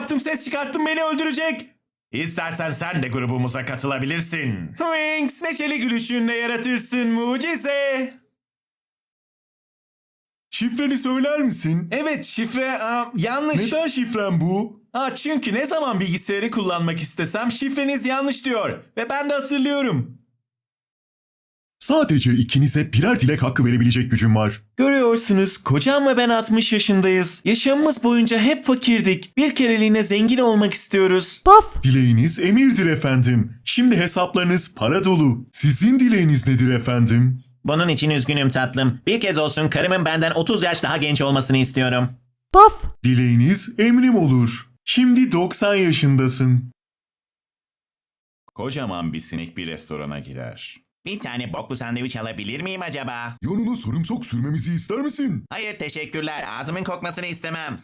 yaptım ses çıkarttım beni öldürecek. İstersen sen de grubumuza katılabilirsin. Wings neşeli gülüşünle yaratırsın mucize. Şifreni söyler misin? Evet şifre aa, yanlış. Neden şifren bu? Ha, çünkü ne zaman bilgisayarı kullanmak istesem şifreniz yanlış diyor. Ve ben de hatırlıyorum. Sadece ikinize birer dilek hakkı verebilecek gücüm var. Görüyorsunuz kocam ve ben 60 yaşındayız. Yaşamımız boyunca hep fakirdik. Bir kereliğine zengin olmak istiyoruz. Paf. Dileğiniz emirdir efendim. Şimdi hesaplarınız para dolu. Sizin dileğiniz nedir efendim? Bunun için üzgünüm tatlım. Bir kez olsun karımın benden 30 yaş daha genç olmasını istiyorum. Paf. Dileğiniz emrim olur. Şimdi 90 yaşındasın. Kocaman bir sinek bir restorana girer. Bir tane boklu sandviç alabilir miyim acaba? Yanına sarımsak sürmemizi ister misin? Hayır teşekkürler. Ağzımın kokmasını istemem.